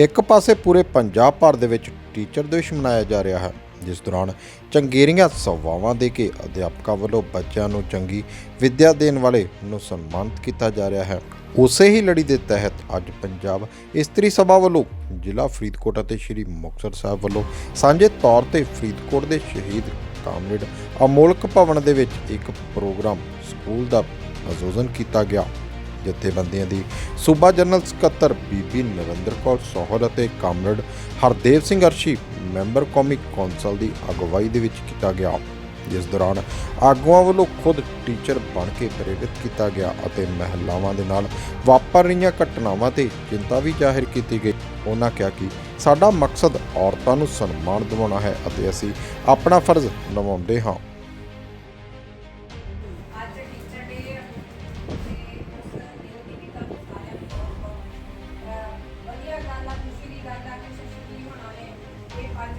ਇੱਕ ਪਾਸੇ ਪੂਰੇ ਪੰਜਾਬ ਭਰ ਦੇ ਵਿੱਚ ਟੀਚਰ ਦਿਵਸ ਮਨਾਇਆ ਜਾ ਰਿਹਾ ਹੈ, ਜਿਸ ਦੌਰਾਨ ਚੰਗੇਰੀਆਂ ਸੇਵਾਵਾਂ ਦੇ ਕੇ ਅਧਿਆਪਕਾਂ ਵੱਲੋਂ ਬੱਚਿਆਂ ਨੂੰ ਚੰਗੀ ਵਿੱਦਿਆ ਦੇਣ ਵਾਲੇ ਨੂੰ ਸਨਮਾਨਿਤ ਕੀਤਾ ਜਾ ਰਿਹਾ ਹੈ। ਉਸੇ ਹੀ ਲੜੀ ਦੇ ਤਹਿਤ ਅੱਜ ਪੰਜਾਬ ਇਸਤਰੀ ਸਭਾ ਵੱਲੋਂ ਜ਼ਿਲ੍ਹਾ ਫਰੀਦਕੋਟ ਅਤੇ ਸ਼੍ਰੀ ਮੁਕਤਸਰ ਸਾਹਿਬ ਵੱਲੋਂ ਸਾਂਝੇ ਤੌਰ ਤੇ ਫਰੀਦਕੋਟ ਦੇ ਸ਼ਹੀਦ ਕਾਮਰੇਡ ਅਮੋਲਕ ਭਵਨ ਦੇ ਵਿੱਚ ਇੱਕ ਪ੍ਰੋਗਰਾਮ ਸਕੂਲ ਦਾ ਆਯੋਜਨ ਕੀਤਾ ਗਿਆ। ਜਥੇਬੰਦੀਆਂ ਦੀ ਸੂਬਾ ਜਨਰਲ ਸਕੱਤਰ ਬੀਬੀ ਨਰਿੰਦਰ ਕੌਰ ਸੋਹਲ ਅਤੇ ਕਾਮਰੇਡ ਹਰਦੇਵ ਸਿੰਘ ਅਰਸ਼ੀ, ਮੈਂਬਰ ਕੌਮੀ ਕੌਂਸਲ ਦੀ ਅਗਵਾਈ ਦੇ ਵਿੱਚ ਕੀਤਾ ਗਿਆ। ਜਿਸ ਦੌਰਾਨ ਆਗੂਆਂ ਵੱਲੋਂ ਖੁਦ ਟੀਚਰ ਬਣ ਕੇ ਪ੍ਰੇਰਿਤ ਕੀਤਾ ਗਿਆ ਅਤੇ ਮਹਿਲਾਵਾਂ ਦੇ ਨਾਲ ਵਾਪਰ ਰਹੀਆਂ ਘਟਨਾਵਾਂ ਤੇ ਚਿੰਤਾ ਵੀ ਜ਼ਾਹਿਰ ਕੀਤੀ ਗਈ। ਉਹਨਾਂ ਕਿਹਾ ਕਿ ਸਾਡਾ ਮਕਸਦ ਔਰਤਾਂ ਨੂੰ ਸਨਮਾਨ ਦਿਵਾਉਣਾ ਹੈ ਅਤੇ ਅਸੀਂ ਆਪਣਾ ਫਰਜ਼ ਨਿਭਾਉਂਦੇ ਹਾਂ। ਦੀ ਗੱਲ ਆ ਕਿ ਸ਼ਸ਼ੀ ਹੋਣਾ ਨੇ ਇਹ ਪੰਜ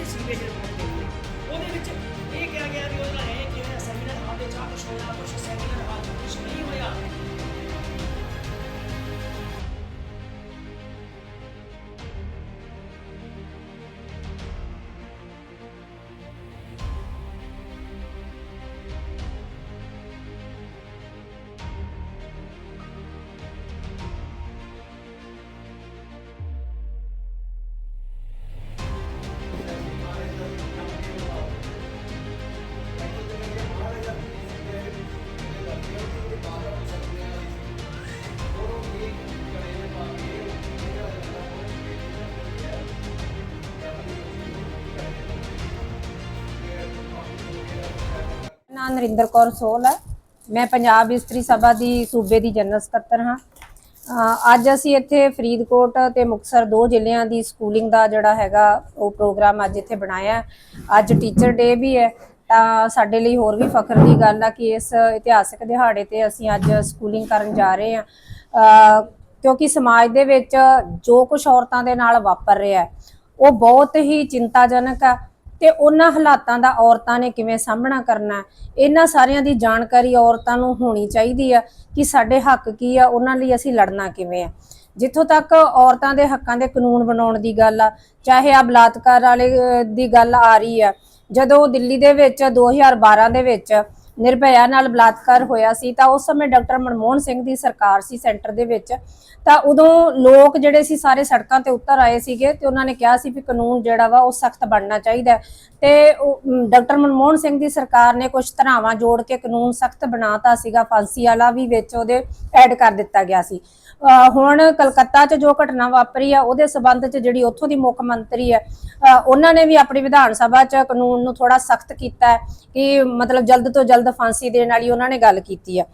ਇਸ ਨਾਮ ਨਰਿੰਦਰ ਕੌਰ ਸੋਲ ਹੈ। ਮੈਂ ਪੰਜਾਬ ਇਸਤਰੀ ਸਭਾ ਦੀ ਸੂਬੇ ਦੀ ਜਨਰਲ ਸਕੱਤਰ ਹਾਂ। ਅੱਜ ਅਸੀਂ ਇੱਥੇ ਫਰੀਦਕੋਟ ਤੇ ਮੁਕਤਸਰ ਦੋ ਜ਼ਿਲ੍ਹਿਆਂ ਦੀ ਸਕੂਲਿੰਗ ਦਾ ਜਿਹੜਾ ਹੈਗਾ ਉਹ ਪ੍ਰੋਗਰਾਮ ਅੱਜ ਇੱਥੇ ਬਣਾਇਆ ਅੱਜ ਟੀਚਰ ਡੇ ਵੀ ਹੈ। ਤਾਂ ਸਾਡੇ ਲਈ ਹੋਰ ਵੀ ਫਖਰ ਦੀ ਗੱਲ ਆ ਕਿ ਇਸ ਇਤਿਹਾਸਕ ਦਿਹਾੜੇ ਤੇ ਅਸੀਂ ਅੱਜ ਸਕੂਲਿੰਗ ਕਰਨ ਜਾ ਰਹੇ ਹਾਂ। ਕਿਉਂਕਿ ਸਮਾਜ ਦੇ ਵਿੱਚ ਜੋ ਕੁਝ ਔਰਤਾਂ ਦੇ ਨਾਲ ਵਾਪਰ ਰਿਹਾ ਉਹ ਬਹੁਤ ਹੀ ਚਿੰਤਾਜਨਕ ਆ। ਤੇ ਉਹਨਾਂ ਹਾਲਾਤਾਂ ਦਾ ਔਰਤਾਂ ਨੇ ਕਿਵੇਂ ਸਾਹਮਣਾ ਕਰਨਾ ਇਹਨਾਂ ਸਾਰਿਆਂ ਦੀ ਜਾਣਕਾਰੀ ਔਰਤਾਂ ਨੂੰ ਹੋਣੀ ਚਾਹੀਦੀ ਆ ਕਿ ਸਾਡੇ ਹੱਕ ਕੀ ਆ, ਉਹਨਾਂ ਲਈ ਅਸੀਂ ਲੜਨਾ ਕਿਵੇਂ ਆ? ਜਿੱਥੋਂ ਤੱਕ ਔਰਤਾਂ ਦੇ ਹੱਕਾਂ ਦੇ ਕਾਨੂੰਨ ਬਣਾਉਣ ਦੀ ਗੱਲ ਆ, ਚਾਹੇ ਆ ਬਲਾਤਕਾਰ ਵਾਲੇ ਦੀ ਗੱਲ ਆ ਰਹੀ ਆ, ਜਦੋਂ ਦਿੱਲੀ ਦੇ ਵਿੱਚ 2012 ਦੇ ਵਿੱਚ ਨਿਰਭਇਆ ਨਾਲ ਬਲਾਤਕਾਰ ਹੋਇਆ ਸੀ, ਤਾਂ ਉਸ ਸਮੇਂ ਡਾਕਟਰ ਮਨਮੋਹਨ ਸਿੰਘ ਦੀ ਸਰਕਾਰ ਸੀ ਸੈਂਟਰ ਦੇ ਵਿੱਚ। ਤਾਂ ਉਦੋਂ ਲੋਕ ਜਿਹੜੇ ਸੀ ਸਾਰੇ ਸੜਕਾਂ ਤੇ ਉਤਰ ਆਏ ਸੀਗੇ ਤੇ ਉਹਨਾਂ ਨੇ ਕਿਹਾ ਸੀ ਵੀ ਕਾਨੂੰਨ ਜਿਹੜਾ ਵਾ ਉਹ ਸਖਤ ਬਣਨਾ ਚਾਹੀਦਾ ਤੇ ਡਾਕਟਰ ਮਨਮੋਹਨ ਸਿੰਘ ਦੀ ਸਰਕਾਰ ਨੇ ਕੁਝ ਧਰਾਵਾਂ ਜੋੜ ਕੇ ਕਾਨੂੰਨ ਸਖਤ ਬਣਾਤਾ ਸੀਗਾ। ਫਾਂਸੀ ਵਾਲਾ ਵੀ ਵਿੱਚ ਉਹਦੇ ਐਡ ਕਰ ਦਿੱਤਾ ਗਿਆ ਸੀ। ਅਹ ਹੁਣ ਕਲਕੱਤਾ 'ਚ ਜੋ ਘਟਨਾ ਵਾਪਰੀ ਆ, ਉਹਦੇ ਸਬੰਧ 'ਚ ਜਿਹੜੀ ਉੱਥੋਂ ਦੀ ਮੁੱਖ ਮੰਤਰੀ ਹੈ ਅਹ ਉਹਨਾਂ ਨੇ ਵੀ ਆਪਣੀ ਵਿਧਾਨ ਸਭਾ 'ਚ ਕਾਨੂੰਨ ਨੂੰ ਥੋੜਾ ਸਖਤ ਕੀਤਾ ਕਿ ਮਤਲਬ ਜਲਦ ਤੋਂ ਜਲਦ ਫਾਂਸੀ ਦੇਣ ਵਾਲੀ ਉਹਨਾਂ ਨੇ ਗੱਲ ਕੀਤੀ ਆ।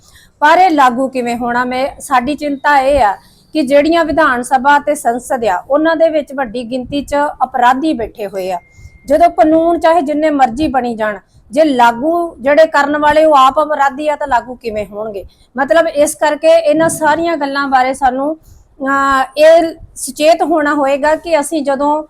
ਪਰ ਇਹ ਲਾਗੂ ਕਿਵੇਂ ਹੋਣਾ? ਮੈਂ ਸਾਡੀ ਚਿੰਤਾ ਇਹ ਆ ਕਿ ਜਿਹੜੀਆਂ ਵਿਧਾਨ ਸਭਾ ਤੇ ਸੰਸਦ ਆ ਉਹਨਾਂ ਦੇ ਵਿੱਚ ਵੱਡੀ ਗਿਣਤੀ 'ਚ ਅਪਰਾਧੀ ਬੈਠੇ ਹੋਏ ਆ। ਜਦੋਂ ਕਾਨੂੰਨ ਚਾਹੇ ਜਿੰਨੇ ਮਰਜ਼ੀ ਬਣੀ ਜਾਣ ਜੇ ਲਾਗੂ ਜਿਹੜੇ ਕਰਨ ਵਾਲੇ ਉਹ ਆਪ ਅਪਰਾਧੀ ਆ ਤਾਂ ਲਾਗੂ ਕਿਵੇਂ ਹੋਣਗੇ? ਮਤਲਬ ਇਸ ਕਰਕੇ ਇਹਨਾਂ ਸਾਰੀਆਂ ਗੱਲਾਂ ਬਾਰੇ ਸਾਨੂੰ ਅਹ, ਇਹ ਸੁਚੇਤ ਹੋਣਾ ਹੋਏਗਾ ਕਿ ਅਸੀਂ ਜਦੋਂ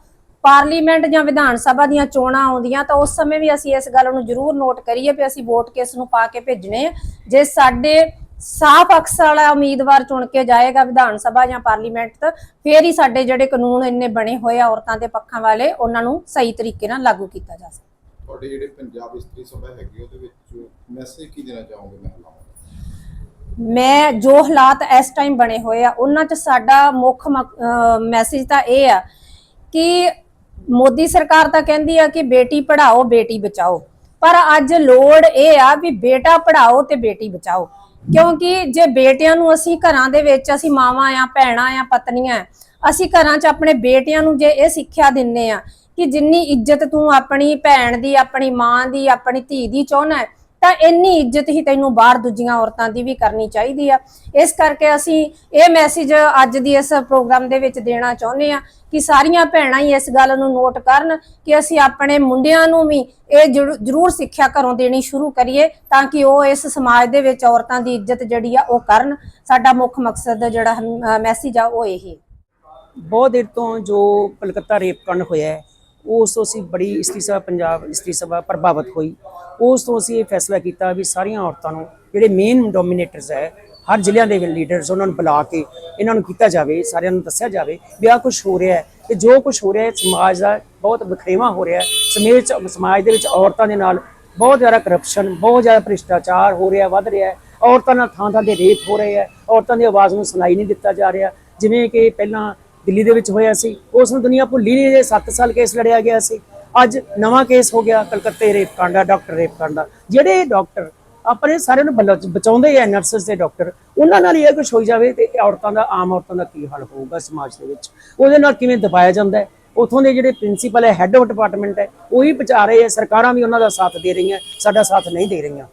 ਪਾਰਲੀਮੈਂਟ ਜਾਂ ਵਿਧਾਨ ਸਭਾ ਦੀਆਂ ਚੋਣਾਂ ਆਉਂਦੀਆਂ ਤਾਂ ਉਸ ਸਮੇਂ ਵੀ ਅਸੀਂ ਇਸ ਗੱਲ ਨੂੰ ਜ਼ਰੂਰ ਨੋਟ ਕਰੀਏ ਵੀ ਅਸੀਂ ਵੋਟ ਕਿਸ ਨੂੰ ਪਾ ਕੇ ਭੇਜਣੇ ਆ। ਜੇ ਸਾਡੇ ਸਾਫ਼ ਅਕਸ ਵਾਲਾ ਉਮੀਦਵਾਰ ਚੁਣ ਕੇ ਜਾਏਗਾ ਵਿਧਾਨ ਸਭਾ ਜਾਂ ਪਾਰਲੀਮੈਂਟ ਤੱਕ ਫੇਰ ਹੀ ਸਾਡੇ ਜਿਹੜੇ ਕਾਨੂੰਨ ਇੰਨੇ ਬਣੇ ਹੋਏ ਆ ਔਰਤਾਂ ਦੇ ਪੱਖਾਂ ਵਾਲੇ ਉਹਨਾਂ ਨੂੰ ਸਹੀ ਤਰੀਕੇ ਨਾਲ ਲਾਗੂ ਕੀਤਾ ਜਾ ਸਕਦਾ ਤੁਹਾਡੇ ਜਿਹੜੇ ਪੰਜਾਬ ਇਸਤਰੀ ਸਭਾ ਹੈਗੀ ਉਹਦੇ ਵਿੱਚ ਮੈਸੇਜ ਕੀ ਦੇਣਾ ਚਾਹੋਗੇ ਮਹਿਲਾਵਾਂ ਮੈਂ ਜੋ ਹਾਲਾਤ ਇਸ ਟਾਈਮ ਬਣੇ ਹੋਏ ਆ ਉਹਨਾਂ 'ਚ ਸਾਡਾ ਮੁੱਖ ਮੈਸੇਜ ਤਾਂ ਇਹ ਆ ਕਿ ਮੋਦੀ ਸਰਕਾਰ ਤਾਂ ਕਹਿੰਦੀ ਆ ਕਿ ਬੇਟੀ ਪੜਾਓ ਬੇਟੀ ਬਚਾਓ। ਪਰ ਅੱਜ ਲੋੜ ਇਹ ਆ ਵੀ ਬੇਟਾ ਪੜ੍ਹਾਓ ਤੇ ਬੇਟੀ ਬਚਾਓ। ਕਿਉਂਕਿ ਜੇ ਬੇਟਿਆਂ ਨੂੰ ਅਸੀਂ ਘਰਾਂ ਦੇ ਵਿੱਚ ਅਸੀਂ ਮਾਵਾਂ ਆ, ਭੈਣਾਂ ਆ, ਪਤਨੀਆਂ ਅਸੀਂ ਘਰਾਂ 'ਚ ਆਪਣੇ ਬੇਟਿਆਂ ਨੂੰ ਜੇ ਇਹ ਸਿੱਖਿਆ ਦਿੰਨੇ ਆ ਕਿ ਜਿੰਨੀ ਇੱਜ਼ਤ ਤੂੰ ਆਪਣੀ ਭੈਣ ਦੀ, ਆਪਣੀ ਮਾਂ ਦੀ, ਆਪਣੀ ਧੀ ਦੀ ਚਾਹੁੰਦਾ ਤਾਂ ਇੰਨੀ ਇੱਜ਼ਤ ਹੀ ਤੈਨੂੰ ਬਾਹਰ ਦੂਜੀਆਂ ਔਰਤਾਂ ਦੀ ਵੀ ਕਰਨੀ ਚਾਹੀਦੀ ਆ। ਇਸ ਕਰਕੇ ਅਸੀਂ ਇਹ ਮੈਸੇਜ ਅੱਜ ਦੀ ਇਸ ਪ੍ਰੋਗਰਾਮ ਦੇ ਵਿੱਚ ਦੇਣਾ ਚਾਹੁੰਦੇ ਆ ਕਿ ਸਾਰੀਆਂ ਭੈਣਾਂ ਹੀ ਇਸ ਗੱਲ ਨੂੰ ਨੋਟ ਕਰਨ ਕਿ ਅਸੀਂ ਆਪਣੇ ਮੁੰਡਿਆਂ ਨੂੰ ਵੀ ਇਹ ਜ਼ਰੂਰ ਸਿੱਖਿਆ ਘਰੋਂ ਦੇਣੀ ਸ਼ੁਰੂ ਕਰੀਏ ਤਾਂ ਕਿ ਉਹ ਇਸ ਸਮਾਜ ਦੇ ਵਿੱਚ ਔਰਤਾਂ ਦੀ ਇੱਜ਼ਤ ਜਿਹੜੀ ਆ ਉਹ ਕਰਨ। ਸਾਡਾ ਮੁੱਖ ਮਕਸਦ ਜਿਹੜਾ ਮੈਸੇਜ ਆ ਉਹ ਇਹੀ ਬਹੁਤ ਦੇਰ ਤੋਂ ਜੋ ਕਲਕੱਤਾ ਰੇਪ ਕਾਂਡ ਹੋਇਆ ਹੈ ਉਸ ਤੋਂ ਅਸੀਂ ਬੜੀ ਇਸਤਰੀ ਸਭਾ, ਪੰਜਾਬ ਇਸਤਰੀ ਸਭਾ ਪ੍ਰਭਾਵਿਤ ਹੋਈ। ਉਸ ਤੋਂ ਅਸੀਂ ਇਹ ਫੈਸਲਾ ਕੀਤਾ ਵੀ ਸਾਰੀਆਂ ਔਰਤਾਂ ਨੂੰ, ਜਿਹੜੇ ਮੇਨ ਡੋਮੀਨੇਟਰਸ ਹੈ, ਹਰ ਜ਼ਿਲ੍ਹਿਆਂ ਦੇ ਲੀਡਰਸ ਉਹਨਾਂ ਨੂੰ ਬੁਲਾ ਕੇ ਇਹਨਾਂ ਨੂੰ ਕੀਤਾ ਜਾਵੇ, ਸਾਰਿਆਂ ਨੂੰ ਦੱਸਿਆ ਜਾਵੇ ਵੀ ਆਹ ਕੁਝ ਹੋ ਰਿਹਾ ਹੈ ਤੇ ਜੋ ਕੁਝ ਹੋ ਰਿਹਾ ਹੈ, ਸਮਾਜ ਦਾ ਬਹੁਤ ਵਖਰੇਵਾ ਹੋ ਰਿਹਾ ਹੈ। ਸਮੇਤ ਸਮਾਜ ਦੇ ਵਿੱਚ ਔਰਤਾਂ ਦੇ ਨਾਲ ਬਹੁਤ ਜ਼ਿਆਦਾ ਕਰਪਸ਼ਨ ਬਹੁਤ ਜ਼ਿਆਦਾ ਭ੍ਰਿਸ਼ਟਾਚਾਰ ਹੋ ਰਿਹਾ, ਵੱਧ ਰਿਹਾ ਹੈ। ਔਰਤਾਂ ਨਾਲ ਥਾਂ ਥਾਂ ਤੇ ਰੇਪ ਹੋ ਰਹੇ ਹੈ। ਔਰਤਾਂ ਦੀ ਆਵਾਜ਼ ਨੂੰ ਸੁਣਾਈ ਨਹੀਂ ਦਿੱਤਾ ਜਾ ਰਿਹਾ। ਜਿਵੇਂ ਕਿ ਪਹਿਲਾਂ ਦਿੱਲੀ ਦੇ ਵਿੱਚ ਹੋਇਆ ਸੀ। ਉਸ ਨੂੰ ਦੁਨੀਆ ਭੁੱਲੀ ਨਹੀਂ ਜੇ 7 ਸਾਲ ਕੇਸ ਲੜਿਆ ਗਿਆ ਸੀ। ਅੱਜ ਨਵਾਂ ਕੇਸ ਹੋ ਗਿਆ ਕਲਕੱਤੇ ਰੇਪ ਦਾ ਡਾਕਟਰ ਰੇਪ ਦਾ ਜਿਹੜੇ ਡਾਕਟਰ ਆਪਣੇ ਸਾਰਿਆਂ ਨੂੰ ਬਲ- ਬਚਾਉਂਦੇ ਆ ਨਰਸਸ ਦੇ ਡਾਕਟਰ, ਉਹਨਾਂ ਨਾਲ ਹੀ ਇਹ ਕੁਝ ਹੋਈ ਜਾਵੇ ਤੇ ਇਹ ਔਰਤਾਂ ਦਾ, ਆਮ ਔਰਤਾਂ ਦਾ ਕੀ ਹਾਲ ਹੋਊਗਾ ਸਮਾਜ ਦੇ ਵਿੱਚ? ਉਹਦੇ ਨਾਲ ਕਿਵੇਂ ਦਬਾਇਆ ਜਾਂਦਾ ਹੈ? ਉਥੋਂ ਦੇ ਜਿਹੜੇ ਪ੍ਰਿੰਸੀਪਲ ਹੈ ਹੈੱਡ ਆਫ ਡਿਪਾਰਟਮੈਂਟ ਹੈ, ਉਹੀ ਬਚਾ ਰਹੇ ਆ ਸਰਕਾਰਾਂ ਵੀ ਉਹਨਾਂ ਦਾ ਸਾਥ ਦੇ ਰਹੀਆਂ, ਸਾਡਾ ਸਾਥ ਨਹੀਂ ਦੇ ਰਹੀਆਂ।